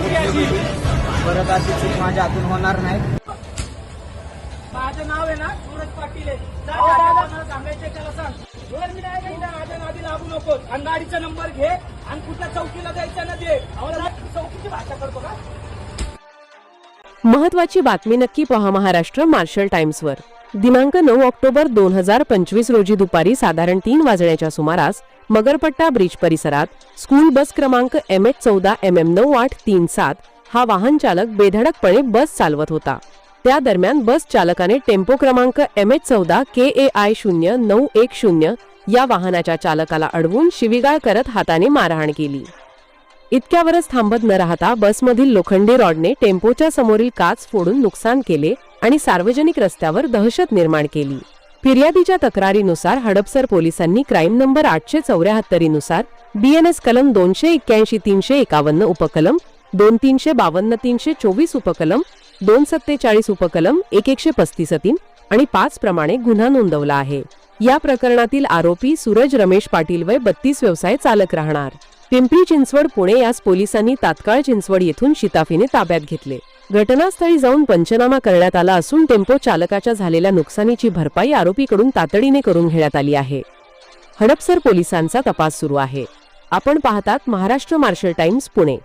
परत अशी चूक माझ्या हातून होणार नाही. माझं नाव आहे ना सूरज पाटील सांगायचे हो, त्याला सांग. मी नाही माझ्या नादी लागू नको अंगाडीचा नंबर घे आणि कुठल्या चौकीला जायचं ना दे चौकीची भाषा करतो का? महत्वाची बातमी नक्की पहा महाराष्ट्र मार्शल टाइम्सवर दिनांक नऊ ऑक्टोबर दोन हजार पंचवीस रोजी दुपारी साधारण तीन वाजण्याच्या सुमारास मगरपट्टा ब्रिज परिसरात स्कूल बस क्रमांक एम एच चौदा एम एम नऊ आठ तीन सात हा वाहन चालक बेधडकपणे बस चालवत होता. त्या दरम्यान बस चालकाने टेम्पो क्रमांक एम एच चौदा के ए आय शून्य नऊ एक शून्य या वाहनाच्या चालकाला अडवून शिवीगाळ करत हाताने मारहाण केली. इतक्यावरच थांबत न राहता बसमधील लोखंडी रॉडने टेम्पोच्या समोरील काच फोडून नुकसान केले आणि सार्वजनिक रस्त्यावर दहशत निर्माण केली. फिर्यादीच्या तक्रारीनुसार हडपसर पोलिसांनी क्राईम नंबर आठशे चौऱ्याहत्तरीनुसार बीएनएस कलम दोनशे एक्क्याऐंशी तीनशे एकावन्न उपकलम दोन तीनशे बावन्न तीनशे चोवीस उपकलम दोन सत्तेचाळीस उपकलम एक एकशे पस्तीस तीन आणि पाच प्रमाणे गुन्हा नोंदवला आहे. या प्रकरणातील आरोपी सूरज रमेश पाटील वय बत्तीस व्यवसाय चालक राहणार. पिंपरी चिंचवड पुणे यास पोलिसांनी तात्काळ चिंचवड येथून शिताफीने ताब्यात घेतले. घटनास्थळी जाऊन पंचनामा करण्यात आला असून टेम्पो चालकाच्या झालेल्या नुकसानीची भरपाई आरोपीकडून तातडीने करून घेण्यात आली आहे. हडपसर पोलिसांचा तपास सुरू आहे. आपण पाहतात महाराष्ट्र मार्शल टाइम्स पुणे.